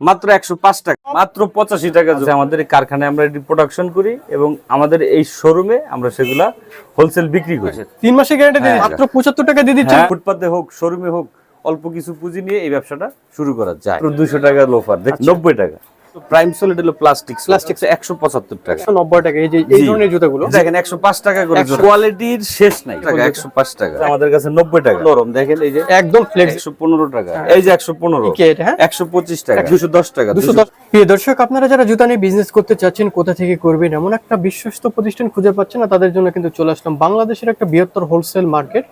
মাত্র একশো পাঁচ টাকা মাত্র পঁচাশি টাকা যদি আমাদের কারখানায় আমরা এটি প্রোডাকশন করি এবং আমাদের এই শোরুমে আমরা সেগুলা হোলসেল বিক্রি করি। তিন মাসে গ্যারান্টি। মাত্র পঁচাত্তর টাকা দিয়ে দিচ্ছেন? হ্যাঁ, ফুটপাতে হোক শোরুমে হোক অল্প কিছু পুঁজি নিয়ে এই ব্যবসাটা শুরু করা যায়। দুশো টাকা লোফার দেখ নব্বই টাকা। প্রাইম সোলিড হলো প্লাস্টিক প্লাস্টিক একশো পঁচাত্তর টাকা। একশো নব্বই টাকা এই যে এই ধরনের জুতাগুলো? দেখেন একশো পাঁচ টাকা করে কোয়ালিটির শেষ নাই। টাকা একশো পাঁচ টাকা। আমাদের কাছে নব্বই টাকা। নরম দেখেন এই যে একদম ফ্লেক্স একশো পনেরো টাকা। এই যে একশো পনেরো। কি এটা হ্যাঁ? একশো পঁচিশ টাকা। দুশো দশ টাকা দুশো দশ প্রিয় দর্শক আপনারা যারা জুতা নিয়ে বিজনেস করতে চাচ্ছেন কোথা থেকে করবেন? এমন একটা বিশ্বস্ত প্রতিষ্ঠান খুঁজে পাচ্ছেন না তাদের জন্য কিন্তু চলে আসলাম। বাংলাদেশের একটা বৃহত্তর হোলসেল মার্কেট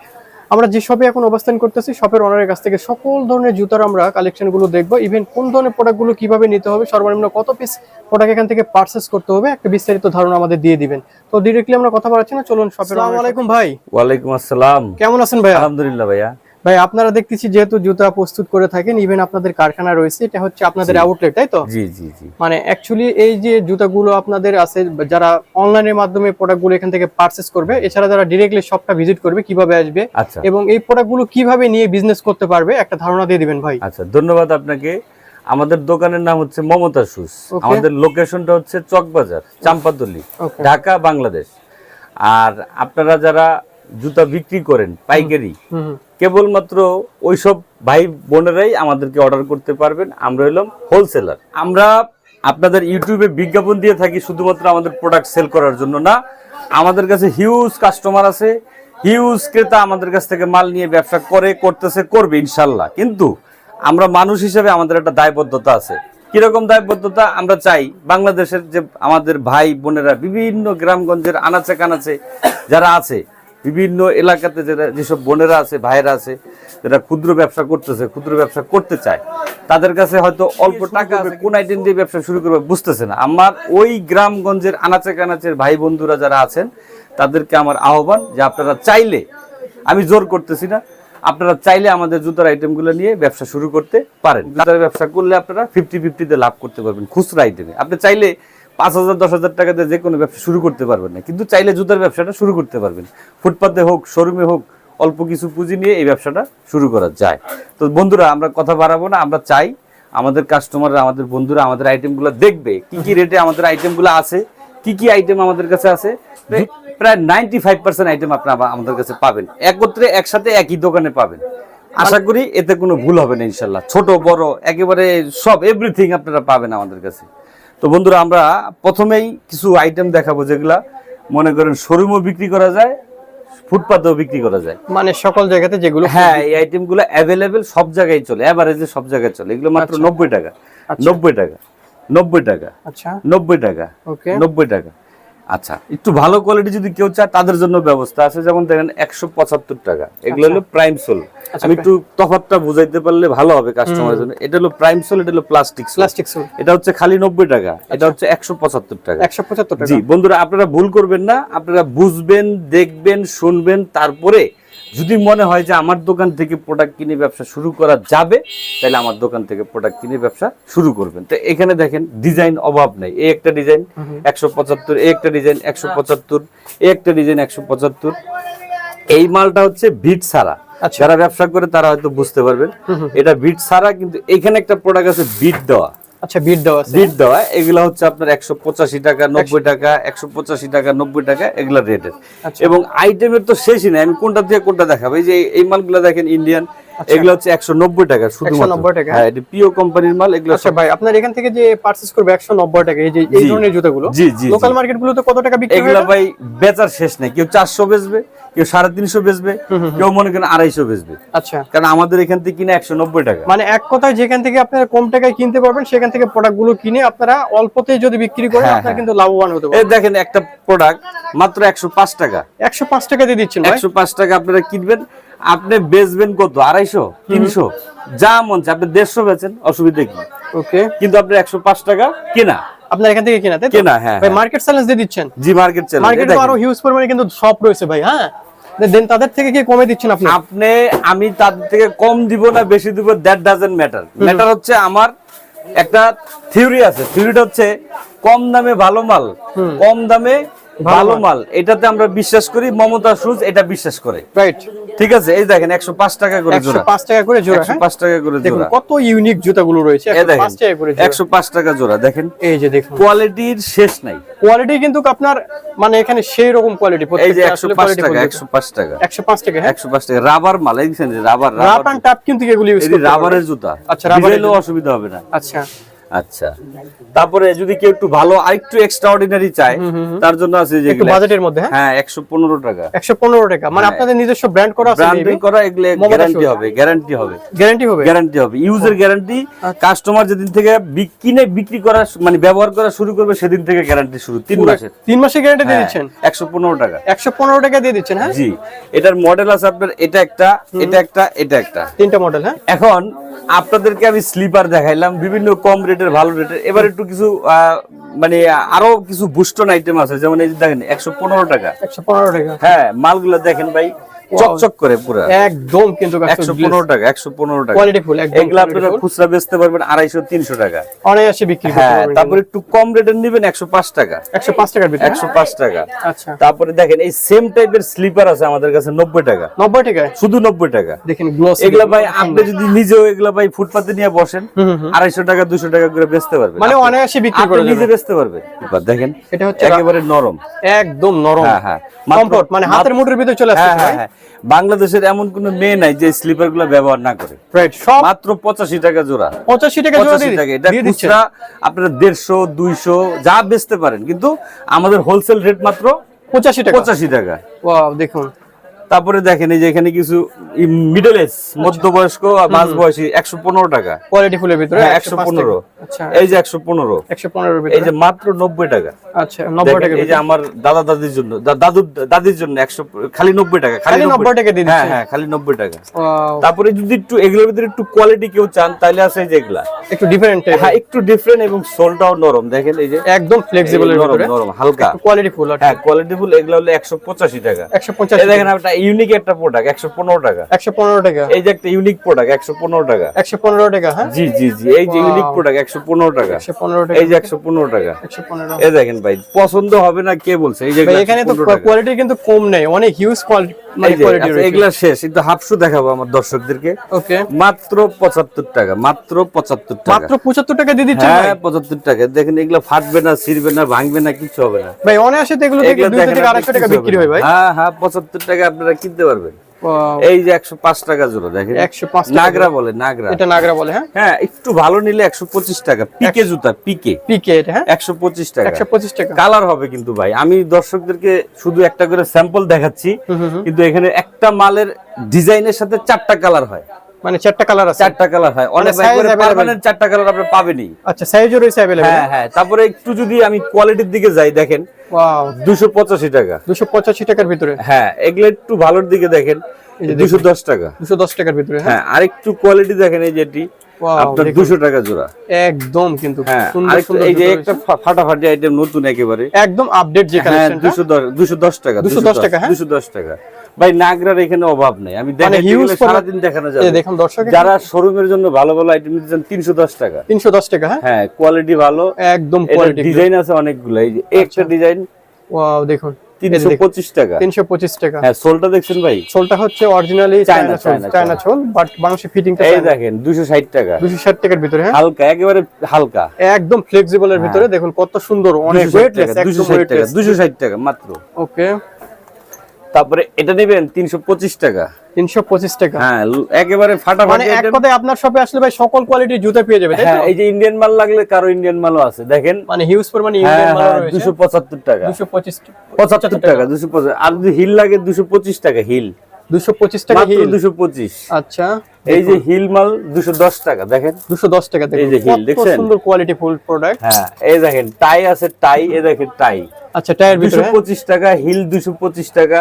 আমরা যে শপে এখন অবস্থান করতেছি শপের ওনারের কাছ থেকে সকল ধরনের জুতার আমরা কালেকশনগুলো দেখব। ইভেন কোন ধরনের প্রোডাক্টগুলো কীভাবে নিতে হবে সর্বনিম্ন কত পিস প্রোডাক্ট এখান থেকে পার্সেস করতে হবে একটা বিস্তারিত ধারণা আমাদের দিয়ে দিবেন। তো ডিরেক্টলি আমরা কথা বলাচ্ছি না চলুন শপের আসসালামু আলাইকুম ভাই। ওয়ালাইকুম আসসালাম। কেমন আছেন ভাই আলহামদুলিল্লাহ ভাইয়া। ভাই আপনারা দেখতেছি যেহেতু জুতা প্রস্তুত করে থাকেন ইভেন আপনাদের কারখানা রয়েছে এটা হচ্ছে আপনাদের আউটলেট তাই তো? জি জি জি। মানে অ্যাকচুয়ালি এই যে জুতাগুলো আপনাদের আছে যারা অনলাইনের মাধ্যমে প্রোডাক্টগুলো এখান থেকে পারচেস করবে এছাড়া যারা ডিরেক্টলি শপটা ভিজিট করবে কীভাবে আসবে আচ্ছা। এবং এই প্রোডাক্টগুলো কীভাবে নিয়ে বিজনেস করতে পারবে একটা ধারণা দিয়ে দিবেন ভাই। আচ্ছা ধন্যবাদ আপনাকে। আমাদের দোকানের নাম হচ্ছে মমতা Okay. আমাদের লোকেশনটা হচ্ছে চকবাজার চাম্পাতলি ঢাকা বাংলাদেশ। আর আপনারা যারা জুতা বিক্রি করেন পাইকারি। কেবলমাত্র ওইসব ভাই বোনেরাই আমাদেরকে অর্ডার করতে পারবেন। আমরা হলাম হোলসেলার আমরা আপনাদের ইউটিউবে বিজ্ঞাপন দিয়ে থাকি শুধুমাত্র আমাদের প্রোডাক্ট সেল করার জন্য না। আমাদের কাছে হিউজ কাস্টমার আছে। হিউজ ক্রেতা আমাদের কাছ থেকে মাল নিয়ে ব্যবসা করে করতেছে করবে ইনশাল্লাহ কিন্তু আমরা মানুষ হিসেবে আমাদের একটা দায়বদ্ধতা আছে। কীরকম দায়বদ্ধতা? আমরা চাই বাংলাদেশের যে আমাদের ভাই বোনেরা বিভিন্ন গ্রামগঞ্জের আনাচে কানাচে যারা আছে বিভিন্ন এলাকাতে যারা যেসব বোনেরা আছে ভাইয়েরা আছে যারা ক্ষুদ্র ব্যবসা করতেছে ক্ষুদ্র ব্যবসা করতে চায় তাদের কাছে হয়তো অল্প টাকা আছে কোন আইটেম দিয়ে ব্যবসা শুরু করবে বুঝতেছে না। আমার ওই গ্রামগঞ্জের আনাচে কানাচের ভাই বন্ধুরা যারা আছেন তাদেরকে আমার আহ্বান যে আপনারা চাইলে আমি জোর করতেছি না আপনারা চাইলে আমাদের জুতার আইটেমগুলো নিয়ে ব্যবসা শুরু করতে পারেন। জুতার ব্যবসা করলে আপনারা ফিফটি ফিফটিতে লাভ করতে পারবেন খুচরা আইটেমে। আপনি চাইলে পাঁচ হাজার দশ হাজার টাকা দিয়ে যে কোনো ব্যবসা শুরু করতে পারবেন না। কিন্তু চাইলে জুতার ব্যবসাটা শুরু করতে পারবেন। ফুটপাতে হোক শোরুমে হোক অল্প কিছু পুঁজি নিয়ে এই ব্যবসাটা শুরু করা যায়। তো বন্ধুরা আমরা কথা বাড়াবো না আমরা চাই আমাদের কাস্টমাররা আমাদের বন্ধুরা আমাদের আইটেমগুলো দেখবে কি কি রেটে আমাদের আইটেমগুলো আছে কি কি আইটেম আমাদের কাছে আছে। প্রায় নাইনটি ফাইভ পার্সেন্ট আইটেম আপনারা আমাদের কাছে পাবেন। একত্রে একসাথে একই দোকানে পাবেন। আশা করি এতে কোনো ভুল হবে না ইনশাল্লাহ। ছোট বড় একেবারে সব এভরিথিং আপনারা পাবেন আমাদের কাছে। তো বন্ধুরা আমরা প্রথমেই কিছু আইটেম দেখাবো যেগুলা মনে করেন শোরুমও বিক্রি করা যায় ফুটপাতেও বিক্রি করা যায়। মানে সকল জায়গাতে যেগুলো হ্যাঁ এই আইটেমগুলো অ্যাভেলেবেল সব জায়গায় চলে এভারেজে সব জায়গায় চলে। এগুলো মাত্র নব্বই টাকা নব্বই টাকা নব্বই টাকা আচ্ছা। নব্বই টাকা ওকে নব্বই টাকা। আচ্ছা। একটু ভালো কোয়ালিটি যদি কেউ চায় তাদের জন্য ব্যবস্থা আছে। যেমন দেখেন একশো পঁচাত্তর টাকা। এগুলো হলো প্রাইম সোল আমি একটু তফাতটা বুঝাইতে পারলে ভালো হবে কাস্টমারের জন্য। এটা হলো প্রাইম সোল এটা হলো প্লাস্টিক সোল প্লাস্টিক সোল এটা হচ্ছে খালি নব্বই টাকা। এটা হচ্ছে একশো পঁচাত্তর টাকা। একশো পঁচাত্তর টাকা। জি বন্ধুরা আপনারা ভুল করবেন না। আপনারা বুঝবেন দেখবেন শুনবেন তারপরে যদি মনে হয় যে আমার দোকান থেকে প্রোডাক্ট কিনে ব্যবসা শুরু করা যাবে তাহলে আমার দোকান থেকে প্রোডাক্ট কিনে ব্যবসা শুরু করবেন। তো এখানে দেখেন ডিজাইন অভাব নেই। এই একটা ডিজাইন একশো পঁচাত্তর এই একটা ডিজাইন একশো পঁচাত্তর এই একটা ডিজাইন একশো পঁচাত্তর। এই মালটা হচ্ছে বিট সারা। আচ্ছা। যারা ব্যবসা করে তারা হয়তো বুঝতে পারবেন। এটা বিট সারা কিন্তু এখানে একটা প্রোডাক্ট আছে বিট দেওয়া। আচ্ছা বিট দেওয়া আছে। বিট দেওয়া এগুলা হচ্ছে আপনার একশো পঁচাশি টাকা নব্বই টাকা একশো পঁচাশি টাকা নব্বই টাকা এগুলা রেটের। আচ্ছা। এবং আইটেমের তো শেষই নাই আমি কোনটা দিয়ে কোনটা দেখাবো? এই যে এই মালগুলা দেখেন ইন্ডিয়ান এগুলো হচ্ছে একশো নব্বই টাকা শুধুমাত্র। 190 টাকা। হ্যাঁ এটা পিও কোম্পানির মাল এগুলো আচ্ছা ভাই আপনার এখান থেকে যে পারচেজ করবে একশো নব্বই টাকা এই যে এই ধরনের জুতাগুলো লোকাল জি। মার্কেট গুলোতে কত টাকা বিক্রি এগুলা ভাই বেচার শেষ নেই। কেউ চারশো বেচবে কেউ সাড়ে তিনশো বেচবে কেউ মনে করেন আড়াইশো বেচবে। আচ্ছা। কারণ আমাদের এখান থেকে কিনে একশো নব্বই টাকা। মানে এক কথায় যেখান থেকে আপনারা কম টাকায় কিনতে পারবেন সেখান থেকে প্রোডাক্টগুলো কিনে আপনারা অল্পতে যদি বিক্রি করেন হ্যাঁ, আপনারা হ্যাঁ। কিন্তু লাভবান হতে এই দেখেন একটা প্রোডাক্ট মাত্র একশো পাঁচ টাকা। একশো পাঁচ টাকা দিয়ে দিচ্ছেন ভাই? একশো পাঁচ টাকা আপনারা কিনবেন আপনি বেচবেন কত? আড়াইশো? তিনশো? যা মন চায়। আপনি দেড়শো বেচেন অসুবিধা কি? ওকে কিন্তু আপনার একশো পাঁচ টাকা কেনা। আপনার এখান থেকে কিনা তাই কেনা, হ্যাঁ, ভাই হ্যাঁ। মার্কেট চ্যালেঞ্জ দিয়ে দিচ্ছেন। জি মার্কেট চ্যালেঞ্জ মার্কেটে আরও হিউজ পরিমাণে কিন্তু শপ রয়েছে ভাই হ্যাঁ? দেন তাদের থেকে কি কমে দিচ্ছেন আপনি? আপনি আমি তাদের থেকে কম দিব না বেশি দিব দ্যাট ডাজেন্ট ম্যাটার ম্যাটার হচ্ছে আমার একটা থিওরি আছে। থিওরিটা হচ্ছে কম দামে ভালো মাল কম দামে ভালো মাল। এটাতে আমরা বিশ্বাস করি মমতা সুজ এটা বিশ্বাস করে। রাইট ঠিক আছে এই দেখেন একশো পাঁচ টাকা করে জোড়া। পাঁচ টাকা করে জোড়া একশো হ্যাঁ পাঁচ টাকা করে দেখুন কত ইউনিক জুতাগুলো রয়েছে এ একশো দেখেন পাঁচ টাকা করে জোড়া। একশো পাঁচ টাকা জোড়া দেখেন। এই যে দেখুন। কোয়ালিটির শেষ নাই। কোয়ালিটি কিন্তু আপনার মানে এখানে সেই রকম কোয়ালিটি এই যে একশো পাঁচ টাকা একশো পাঁচ টাকা। একশো পাঁচ টাকা হ্যাঁ? একশো পাঁচ টাকা। রাবার মাল এই দেখছেন যে রাবার রাবার টাপ কিন্তু এগুলো ইউজ এটি রাবারের জুতা। আচ্ছা, রাবারের অসুবিধা হবে না। আচ্ছা। আচ্ছা। তারপরে যদি কেউ একটু ভালো আরেকটু এক্সট্রা অর্ডিনারি চায় তার জন্য আছে যে একটু বাজেটের মধ্যে হ্যাঁ? হ্যাঁ একশো পনেরো টাকা। একশো পনেরো টাকা। মানে আপনাদের নিজস্ব ব্র্যান্ড করা আছে ব্র্যান্ডিং করা এগুলো গ্যারান্টি হবে গ্যারান্টি হবে। গ্যারান্টি হবে? গ্যারান্টি হবে। ইউজের গ্যারান্টি। কাস্টমার যেদিন থেকে কিনে বিক্রি করা মানে ব্যবহার করা শুরু করবে সেদিন থেকে গ্যারান্টি শুরু তিন মাসের। তিন মাসের গ্যারান্টি দিয়ে দিচ্ছেন? একশো পনেরো টাকা। একশো পনেরো টাকা দিয়ে দিচ্ছেন হ্যাঁ? জি। এটার মডেল আছে আপনার এটা একটা এটা একটা এটা একটা। তিনটা মডেল হ্যাঁ? এখন আপনাদেরকে আমি স্লিপার দেখাইলাম বিভিন্ন কম রেটের ভালো রেটের এবার একটু কিছু আহ, মানে আরও কিছু বুস্টন আইটেম আছে। যেমন এই দেখেন একশো পনেরো টাকা। একশো পনেরো টাকা। হ্যাঁ মালগুলো দেখেন ভাই। চকচক করে পুরো। একদম কিন্তু একশো পনেরো টাকা একশো পনেরো টাকা। কোয়ালিটি ফুল একদম এগুলো আপনারা খুচরা বেচতে পারবেন আড়াইশো তিনশো টাকা। অনায়াসে বিক্রি করতে হ্যাঁ পারবেন। তারপরে একটু কম রেটের নিবেন একশো পাঁচ টাকা। একশো পাঁচ টাকার ভিতরে। হ্যাঁ? একশো পাঁচ টাকা। আচ্ছা। তারপরে দেখেন এই সেম টাইপের স্লিপার আছে আমাদের কাছে নব্বই টাকা। নব্বই টাকায়? শুধু নব্বই টাকা। দেখেন গ্লোস এগুলা ভাই আপনি যদি নিজেও এগুলা ভাই ফুটপাতে নিয়ে বসেন আড়াইশো টাকা দুশো টাকা করে বেচতে পারবেন। মানে অনায়াসে বিক্রি করে নিজে বেচতে পারবেন। এবার দেখেন এটা হচ্ছে একেবারে নরম। একদম নরম। হ্যাঁ হ্যাঁ। কমফোর্ট মানে হাতের মুঠের ভিতরে চলে আসছে হ্যাঁ হ্যাঁ। বাংলাদেশের এমন কোন মেয়ে নাই যে স্লিপারগুলো ব্যবহার না করে। মাত্র পঁচাশি টাকা জোড়া। পঁচাশি টাকা পঁচাশি টাকা। এটা দিয়ে খুচরা আপনারা দেড়শো দুইশো যা বেচতে পারেন। কিন্তু আমাদের হোলসেল রেট মাত্র পঁচাশি টাকা। পঁচাশি টাকা। দেখুন। তারপরে দেখেন এই যে এখানে কিছু মিডল এজ মধ্যবয়স্ক আর মাঝ বয়সী একশো পনেরো টাকা। কোয়ালিটি ফুলের ভিতরে হ্যাঁ একশো পনেরো। আচ্ছা। এই যে একশো পনেরো। একশো পনেরোর এই যে মাত্র নব্বই টাকা। আচ্ছা নব্বই টাকা এই যে আমার দাদা দাদির জন্য দাদু দাদির জন্য একশো খালি নব্বই টাকা খালি 90 টাকা হ্যাঁ হ্যাঁ খালি নব্বই টাকা। তারপরে যদি একটু এগুলোর ভিতরে একটু কোয়ালিটি কেউ চান তাহলে আছে এই যে এগুলা। একটু ডিফারেন্ট হ্যাঁ একটু ডিফারেন্ট এবং সোলটাও নরম। দেখেন এই যে একদম ফ্লেক্সিবল নরম নরম হালকা। কোয়ালিটি ফুল হ্যাঁ কোয়ালিটিফুল এগুলো হলো একশো পঁচাশি টাকা। একশো পঞ্চাশ এই দেখেন ইউনিক একটা প্রোডাক্ট একশো পনেরো টাকা। একশো পনেরো টাকা। এই যে একটা ইউনিক প্রোডাক্ট একশো পনেরো টাকা। একশো পনেরো টাকা হ্যাঁ? জি জি জি এই যে ইউনিক প্রোডাক্ট একশো পনেরো টাকা। একশো পনেরো টাকা। এই যে একশো পনেরো টাকা। একশো পনেরো। এই দেখেন ভাই পছন্দ হবে না কে বলছে? এই যে এখানে তো কোয়ালিটি কিন্তু কম নেই অনেক হিউজ কোয়ালিটি মানে আচ্ছা, এগুলা শেষ। একটু হাফশু দেখাবো আমার দর্শকদেরকে। ওকে মাত্র পঁচাত্তর টাকা মাত্র পঁচাত্তর টাকা। মাত্র পঁচাত্তর টাকা দিয়ে হ্যাঁ পঁচাত্তর টাকা। দেখেন এগুলো ফাটবে না ছিড়বে না ভাঙবে না কিছু হবে না। ভাই অনায়াসে এগুলো থেকে আড়াইশো টাকা বিক্রি হয় ভাই। হ্যাঁ হ্যাঁ পঁচাত্তর টাকা আপনারা কিনতে পারবেন। এই যে একশো পাঁচ টাকা জোড়া দেখেন। একশো পাঁচ নাগরা বলে নাগরা। এটা নাগরা বলে হ্যাঁ? হ্যাঁ একটু ভালো নিলে একশো পঁচিশ টাকা পিকে জুতা পিকে। পিকে এটা হ্যাঁ? একশো পঁচিশ টাকা। একশো পঁচিশ টাকা। কালার হবে কিন্তু ভাই। আমি দর্শকদেরকে শুধু একটা করে স্যাম্পল দেখাচ্ছি। কিন্তু এখানে একটা মালের ডিজাইনের সাথে চারটা কালার হয়। মানে চারটা কালার আছে? চারটা কালার হয়। অনেক size available? পার্মানেন্ট চারটা কালার আপনি পাবেনই। আচ্ছা সাইজও রয়েছে অ্যাভেলেবল হ্যাঁ হ্যাঁ? তারপরে একটু যদি আমি কোয়ালিটির দিকে যাই দেখেন। দুশো পঁচাশি টাকা। দুশো পঁচাশি টাকার ভিতরে? হ্যাঁ এগুলো একটু ভালোর দিকে দেখেন দুশো দশ টাকা। দুশো দশ টাকার ভিতরে হ্যাঁ? হ্যাঁ আরেকটু কোয়ালিটি দেখেন এই যেটি আপনার দুশো টাকা জোড়া। একদম কিন্তু হ্যাঁ এই যে একটা ফাটাফাটি আইটেম নতুন একেবারে। একদম আপডেট যে হ্যাঁ দুশো দশ দুশো দশ টাকা 210 টাকা? দুশো দশ টাকা। ভাই নাগরার এখানে অভাব নেই। আমি মানে সারাদিন দেখানো যাবে। দেখুন দর্শক যারা শোরুমের জন্য ভালো ভালো আইটেম নিতে চান তিনশো দশ টাকা। তিনশো দশ টাকা হ্যাঁ? হ্যাঁ কোয়ালিটি ভালো। একদম কোয়ালিটি ডিজাইন আছে অনেকগুলো। এই যে একটা ডিজাইন ওয়াও দেখুন। টাকা। টাকা। হ্যাঁ সোলটা দেখছেন ভাই? সোলটা হচ্ছে originally China, China sole but বাংলাদেশে ফিটিংটা এই দেখেন টাকা। দুশো ষাট টাকার ভিতরে হ্যাঁ? হালকা একেবারে হালকা। একদম ফ্লেক্সিবল এর ভিতরে দেখুন কত সুন্দর অনেক 260 ওয়েটলেস 260 টাকা মাত্র। ওকে তারপরে এটা নেবেন তিনশো পঁচিশ টাকা। তিনশো পঁচিশ টাকা। হ্যাঁ একেবারে মানে এক কথায় আপনার শপে আসলে ভাই সকল কোয়ালিটির জুতা পেয়ে যাবে হ্যাঁ এই যে ইন্ডিয়ান মাল লাগলে কারও ইন্ডিয়ান মালও আছে দেখেন। মানে হিউজ পরিমাণে ইন্ডিয়ান মাল রয়েছে। দুশো পঁচাত্তর টাকা। দুশো পঁচিশ পঁচাত্তর টাকা দুশো পঁচাত্তর। আর যদি হিল লাগে দুশো পঁচিশ টাকা হিল। দুশো পঁচিশ টাকা হিল। দুশো পঁচিশ। আচ্ছা এই যে হিল মাল দুশো দশ টাকা দেখেন। দুশো দশ টাকা এই যে দেখুন কত দেখছেন? সুন্দর কোয়ালিটি ফুল প্রোডাক্ট হ্যাঁ এই দেখেন টাই আছে টাই এ দেখেন টাই। আচ্ছা টায়ার দুশো ভিতরে পঁচিশ টাকা হিল দুশো পঁচিশ টাকা।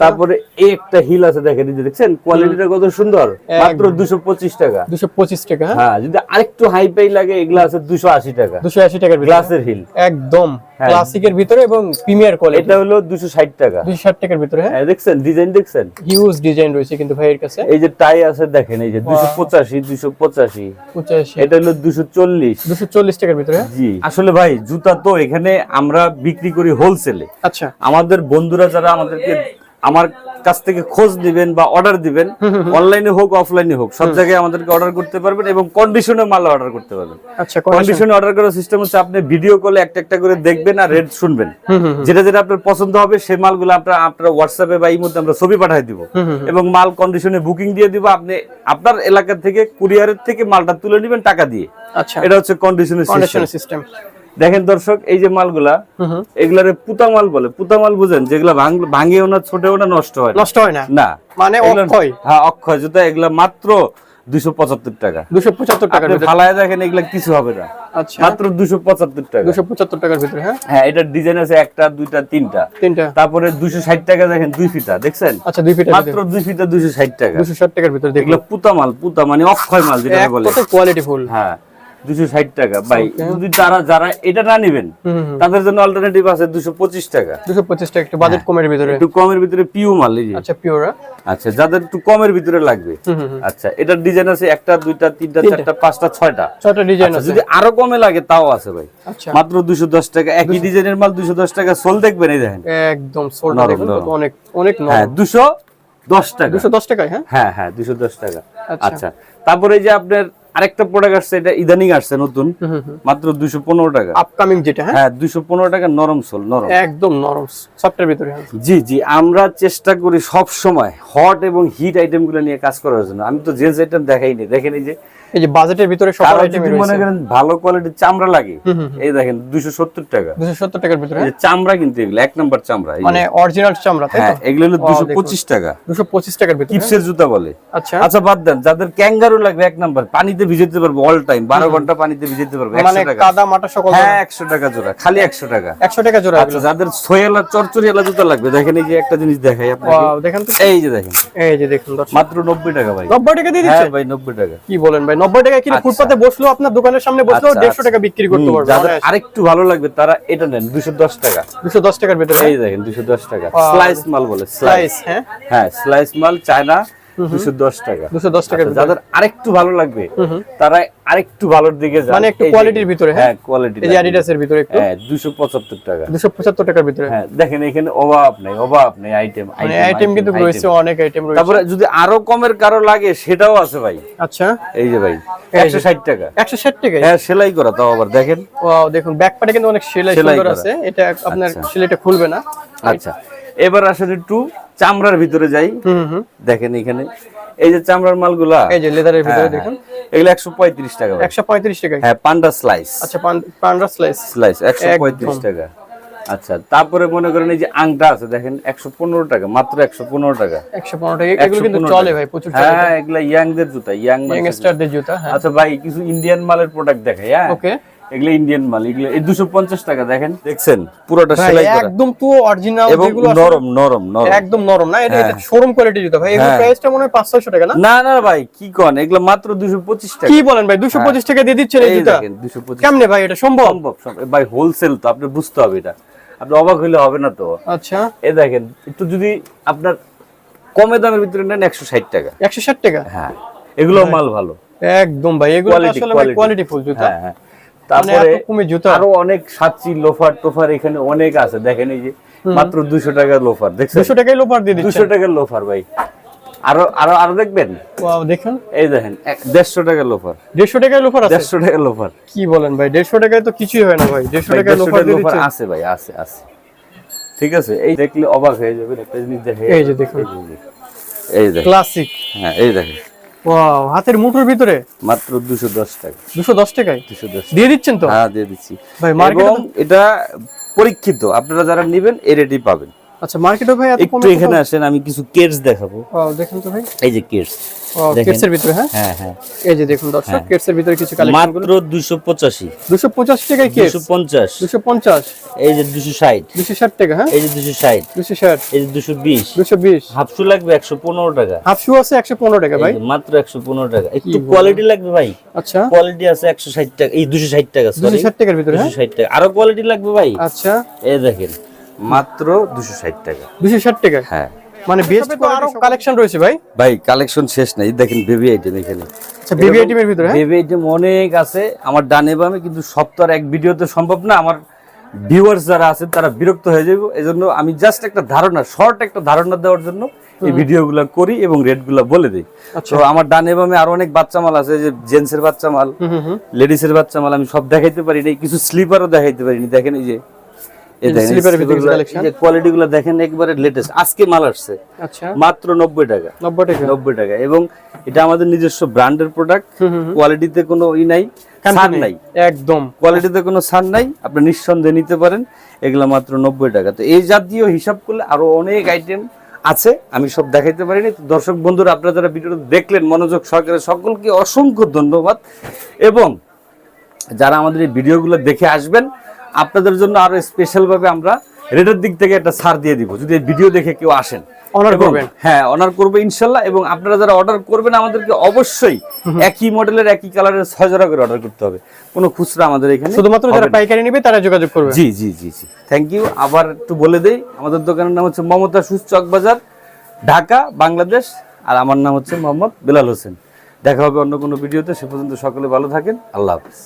তারপরে এই একটা হিল আছে দেখেন এই যে দেখছেন? কোয়ালিটিটা কত সুন্দর। মাত্র দুশো পঁচিশ টাকা। দুশো পঁচিশ টাকা হ্যাঁ? হ্যাঁ যদি আরেকটু হাই পাই লাগে এগুলা আছে দুশো আশি টাকা। দুশো আশি টাকার গ্লাসের হিল। একদম। ক্লাসিকের ভিতরে এবং প্রিমিয়ার কোয়ালিটি এটা হলো দুশো ষাট টাকা। দুইশো ষাট টাকার ভিতরে হ্যাঁ। হ্যাঁ, দেখছেন ডিজাইন দেখছেন? হিউজ ডিজাইন রয়েছে কিন্তু ভাইয়ের কাছে। এই যে টাই আছে দেখেন এই যে দুশো পঁচাশি দুশো পঁচাশি। পঁচাশি। এটা হলো দুশো চল্লিশ। দুশো চল্লিশ টাকার ভিতরে হ্যাঁ? জি। আসলে ভাই জুতা তো এখানে আমরা বিক্রি করি হোলসেলে আচ্ছা। আমাদের বন্ধুরা যারা আমাদেরকে আমার কাছ থেকে খোঁজ দিবেন বা অর্ডার দিবেন অনলাইনে হোক অফলাইনে হোক সব জায়গায় আমাদেরকে অর্ডার করতে পারবেন এবং কন্ডিশনে মাল অর্ডার করতে পারবেন। আচ্ছা কন্ডিশনে অর্ডার করার সিস্টেম হচ্ছে আপনি ভিডিও কলে একটা একটা করে দেখবেন আর রেট শুনবেন। যেটা যেটা আপনার পছন্দ হবে সেই মালগুলো আপনার আপনার হোয়াটসঅ্যাপে বা এই মধ্যে আমরা ছবি পাঠিয়ে দিব। এবং মাল কন্ডিশনে বুকিং দিয়ে দিব আপনি আপনার এলাকা থেকে কুরিয়ারের থেকে মালটা তুলে নেবেন টাকা দিয়ে। আচ্ছা। এটা হচ্ছে কন্ডিশনের সিস্টেম দেখেন দর্শক এই যে মালগুলা এগুলারে পুতা মাল বলে। পুতা মাল বুঝেন যেগুলা ভাঙ- ভাঙেও না ছোটেও না নষ্ট হয় নষ্ট হয় না? না। মানে অক্ষয়? হ্যাঁ অক্ষয় জুতা এগুলা মাত্র দুইশো পঁচাত্তর টাকা। দুশো পঁচাত্তর টাকার ফালায় দেখেন এগুলা কিছু হবে না। আচ্ছা। মাত্র দুশো পঁচাত্তর টাকা। দুশো পঁচাত্তর টাকার ভিতরে হ্যাঁ? হ্যাঁ এটার ডিজাইন আছে একটা দুইটা তিনটা। তিনটা। তারপরে ষাট টাকা দেখেন দুই ফিতা দেখছেন? আচ্ছা দুই মাত্র দুই ফিতা দুইশো ষাট টাকা। দুশো ষাট টাকার ভিতরে দেখল এগুলো পুতা মাল পুতা মানে অক্ষয় মাল যেটা বলে। কোয়ালিটি ফুল হ্যাঁ। দুশো ষাট টাকা। ভাই যদি তারা যারা এটা না নিবেন তাদের জন্য অল্টারনেটিভ আছে দুশো পঁচিশ টাকা। দুশো পঁচিশ টাকা একটু বাজেট কমের ভিতরে। একটু কমের ভিতরে পিউ মাল আচ্ছা পিওরা আচ্ছা যাদের একটু কমের ভিতরে লাগবে। হুম হুম হুম। আচ্ছা এটার ডিজাইন আছে একটা দুইটা তিনটা চারটা পাঁচটা ছয়টা। ছয়টা ডিজাইন আচ্ছা, আছে। যদি আরও কমে লাগে তাও আছে ভাই। আচ্ছা। মাত্র দুশো দশ টাকা। একই ডিজাইনের মাল দুশো দশ টাকা। সোল দেখবেন এই দেখেন। একদম। অনেক অনেক হ্যাঁ দুশো দশ টাকা। দুশো দশ টাকায় হ্যাঁ? হ্যাঁ হ্যাঁ দুশো দশ টাকা। আচ্ছা। আচ্ছা তারপরে যে আপনার আরেকটা প্রোডাক্ট আসছে এটা ইদানিং আসছে নতুন। মাত্র দুইশো পনেরো টাকা। আপকামিং যেটা হ্যাঁ? হ্যাঁ দুশো পনেরো টাকা নরম সোল নরম। একদম নরম সবটার ভিতরে হ্যাঁ। জি জি আমরা চেষ্টা করি সব সময় হট এবং হিট আইটেমগুলো নিয়ে কাজ করার জন্য। আমি তো জেন্টস আইটেম দেখাইনি দেখেন এই যে এই যে বাজেটের ভিতরে সব আইটেম মনে করেন ভালো কোয়ালিটির চামড়া লাগে। এই দেখেন দুশো সত্তর টাকা। দুশো সত্তর টাকার ভিতরে? এই চামড়া কিন্তু এগুলো এক নম্বর চামড়া মানে অরিজিনাল চামড়া তাই হ্যাঁ তো এগুলো হলো Wow, দুশো দেখুন। পঁচিশ টাকা। দুশো পঁচিশ টাকার ভিতরে। হ্যাঁ? কিপসের জুতা বলে। আচ্ছা। আচ্ছা বাদ দেন যাদের ক্যাঙ্গারু লাগবে এক নাম্বার পানিতে ভিজাতে পারবে অল টাইম বারো ঘণ্টা পানিতে ভিজাতে পারবে মানে একশো টাকা। কাদা মাটা সকল হ্যাঁ একশো টাকা জোড়া খালি একশো টাকা। একশো টাকা জোড়া আচ্ছা যাদের সোয়েলা চরচরিয়ালা জুতা লাগবে দেখেন এই যে একটা জিনিস দেখাই আপনাকে। দেখেন তো। এই যে দেখেন। এই যে দেখুন মাত্র নব্বই টাকা ভাই। নব্বই টাকা দিয়ে দিচ্ছে হ্যাঁ ভাই নব্বই টাকা। কি বলেন ভাই নব্বই টাকা কিনে আচ্ছা। ফুটপাতে বসল আপনার দোকানের সামনে বসল আচ্ছা, দেড়শো। টাকা বিক্রি করতে পারবে আরেকটু ভালো লাগবে তারা এটা নেন দুশো দশ টাকা দুশো দশ টাকার ভেতরে এই দেখেন দুশো দশ টাকা. স্লাইস মাল বলে স্লাইস হ্যাঁ হ্যাঁ স্লাইস মাল চায়না দুশো দশ টাকা। দুশো দশ টাকার আচ্ছা, যাদের আরেকটু ভালো লাগবে। তারা আরেকটু ভালোর দিকে যান। মানে একটু কোয়ালিটির ভিতরে, হ্যাঁ? হ্যাঁ কোয়ালিটি এই যে অ্যাডিডাসের ভিতরে একটু। হ্যাঁ দুশো পঁচাত্তর টাকা। দুশো পঁচাত্তর টাকার ভিতরে। হ্যাঁ দেখেন এখানে অভাব নেই অভাব নেই আইটেম মানে আইটেম কিন্তু রয়েছে অনেক আইটেম রয়েছে। তারপরে যদি আরও কমের কারও লাগে সেটাও আছে ভাই। আচ্ছা। এই যে ভাই এই একশো ষাট টাকা। একশো ষাট টাকায়? হ্যাঁ সেলাই করা তাও আবার দেখেন। Wow, দেখুন ব্যাক কিন্তু অনেক সেলাই সেলাই সুন্দর করা। আছে। এটা আপনার আচ্ছা। সেলাইটা খুলবে না। আচ্ছা। এবার আসলে একটু চামড়ার ভিতরে যাই দেখেন এখানে। এই যে চামড়ার মালগুলা এই যে লেদারের ভিতরে হ্যাঁ, দেখুন। হ্যাঁ। এগুলো একশো পঁয়ত্রিশ টাকা ভাই। একশো পঁয়ত্রিশ টাকায়? হ্যাঁ পান্ডা স্লাইস আচ্ছা পান্ডা স্লাইস স্লাইস একশো পঁয়ত্রিশ টাকা। আচ্ছা তারপরে মনে করেন এই যে আংটা আছে দেখেন একশো পনেরো টাকা মাত্র একশো পনেরো টাকা। একশো পনেরো টাকা। এগুলো কিন্তু চলে ভাই প্রচুর চলে হ্যাঁ এগুলা। ইয়াংদের জুতা ইয়াং ইয়াংস্টারদের জুতা। হ্যাঁ। আচ্ছা ভাই কিছু ইন্ডিয়ান মালের প্রোডাক্ট দেখাই হ্যাঁ? ওকে এগুলো ইন্ডিয়ান মাল এগুলো এই দুশো পঞ্চাশ টাকা দেখেন। দেখছেন? পুরোটা সেলাই করা। একদম তো অরিজিনাল যেগুলো নরম নরম নরম। একদম নরম না এটা এটা শোরুম কোয়ালিটি জুতা। ভাই এগুলো হ্যাঁ। প্রাইসটা মনে হয় পাঁচ ছয়শো টাকা না? না না ভাই কি কন? এগুলো মাত্র দুশো পঁচিশ টাকা। কি বলেন ভাই দুশো পঁচিশ টাকা দিয়ে দিচ্ছেন এই জুতা দুশো পঁচিশ কেমনে ভাই এটা সম্ভব? সম্ভব ভাই হোলসেল তো আপনি বুঝতে হবে এটা। আপনি অবাক হইলে হবে না তো। আচ্ছা। এ দেখেন একটু যদি আপনার কমে দামের ভিতরে নেন একশো ষাট টাকা। একশো ষাট টাকা? হ্যাঁ। এগুলো মাল ভালো। একদম ভাই এগুলো আসলে কোয়ালিটি ফুল জুতা। হ্যাঁ হ্যাঁ। তারপরে এত কমে আরও অনেক সাচ্চি লোফার টোফার এখানে অনেক আছে। দেখেন এই যে মাত্র দুশো টাকার লোফার দেখছেন? দুশো টাকায় লোপার দিয়ে দুশো টাকার লোফার ভাই। আরও আরও আরও দেখবেন? Wow, এই দেখেন দেড়শো টাকার লোফার। দেড়শো টাকায় লোফার দেড়শো টাকার লোফার। কি বলেন ভাই দেড়শো টাকায় তো কিছুই হয় না ভাই দেড়শো টাকায় লোফার লোফার আছে ভাই আছে আছে। ঠিক আছে এই দেখলে অবাক হয়ে যাবেন একটা জিনিস দেখে এই যে দেখুন। এই দেখেন ক্লাসিক। হ্যাঁ এই দেখেন। ওয়াও হাতের মুঠোর ভিতরে? মাত্র দুশো দশ টাকা। দুশো দশ টাকায়? দুশো দশ দিয়ে দিচ্ছেন তো? হ্যাঁ দিয়ে দিচ্ছি। ভাই মার্কেটে এটা পরীক্ষিত। আপনারা যারা নেবেন এই রেটই পাবেন। আচ্ছা মার্কেটে ভাই একটু এখানে আসেন আমি কিছু কেটস দেখাবো। Wow, দেখেন তো ভাই। এই যে কেটস। কেটসের ভিতরে হ্যাঁ? হ্যাঁ হ্যাঁ। এই যে দেখুন দর্শক কেটসের ভিতরে কিছু কালেকশন মাত্র দুশো পঁচাশি। দুশো পঁচাশ টাকায় কেটস? দুশো পঞ্চাশ। দুশো পঞ্চাশ? এই যে দুশো ষাট। দুশো ষাট টাকা হ্যাঁ? এই যে দুশো ষাট। দুশো ষাট। এই যে দুশো বিশ। দুশো বিশ। হাফশু লাগবে একশো পনেরো টাকা। হাফ শু আছে একশো পনেরো টাকা ভাই। মাত্র একশো পনেরো টাকা। একটু কোয়ালিটি লাগবে ভাই। আচ্ছা। কোয়ালিটি আছে একশো ষাট টাকা এই দুশো ষাট টাকা সরি ষাট টাকার ভিতরে দুশো হ্যাঁ ষাট টাকা। আরও কোয়ালিটি লাগবে ভাই। আচ্ছা। এই দেখেন। মাত্র দুশো ষাট টাকা। দুশো ষাট টাকা? হ্যাঁ। মানে বেস্ট আরও কালেকশন রয়েছে ভাই? ভাই কালেকশন শেষ নাই। দেখেন বেবি আইটেম এখানে। আচ্ছা বেবি আইটেমের ভিতরে হ্যাঁ? বেবি আইটেম অনেক আছে। আমার ডানে বামে কিন্তু সব তো আর এক ভিডিওতে সম্ভব না। আমার ভিউয়ার্স যারা আছেন তারা বিরক্ত হয়ে যাবে। এজন্য আমি জাস্ট একটা ধারণা শর্ট একটা ধারণা দেওয়ার জন্য এই ভিডিওগুলো করি এবং রেটগুলো বলে দিই। তো আমার ডানে বামে আরও অনেক বাচ্চা মাল আছে যে জেন্টসের বাচ্চা মাল হুম হুম হুম। লেডিসের বাচ্চা মাল আমি সব দেখাইতে পারি না কিছু স্লিপারও দেখাইতে পারিনি। দেখেন এই যে কোয়ালিটি গুলো দেখেন একবারে লেটেস্ট আজকে মাল আসছে। মাত্র নব্বই টাকা। নব্বই টাকা। নব্বই টাকা। এবং এটা আমাদের নিজস্ব ব্র্যান্ডের প্রোডাক্ট হুম হুম হুম। কোয়ালিটিতে কোনো ই নাই ছাড় নাই। একদম। কোয়ালিটিতে কোনো ছাড় নাই। আপনি নিঃসন্দেহে নিতে পারেন। এগুলা মাত্র নব্বই টাকা। তো এই জাতীয় হিসাব করলে আরও অনেক আইটেম আছে। আমি সব দেখাইতে পারিনি। দর্শক বন্ধুরা আপনারা যারা ভিডিওটা দেখলেন মনোযোগ সহকারে সকলকে অসংখ্য ধন্যবাদ। এবং যারা আমাদের এই ভিডিওগুলো দেখে আসবেন আপনাদের জন্য আরও স্পেশাল ভাবে আমরা রেটের দিক থেকে একটা ছাড় দিয়ে দিব যদি ভিডিও দেখে কেউ আসেন। করবেন। হ্যাঁ করবে ইনশাল্লাহ এবং আপনারা যারা অর্ডার করবেন আমাদেরকে অবশ্যই একই মডেলের একই কালারের ছয় জোড়া করে অর্ডার করতে হবে। কোনো খুচরা আমাদের এখানে শুধুমাত্র যারা পাইকারি নেবে তারা যোগাযোগ করবে। জি জি জি জি। থ্যাংক ইউ আবার একটু বলে দেই আমাদের দোকানের নাম হচ্ছে মমতা সুজ চক বাজার ঢাকা বাংলাদেশ আর আমার নাম হচ্ছে মোহাম্মদ বেলাল হোসেন। দেখা হবে অন্য কোনো ভিডিওতে সে পর্যন্ত সকলে ভালো থাকেন। আল্লাহ হাফিজ।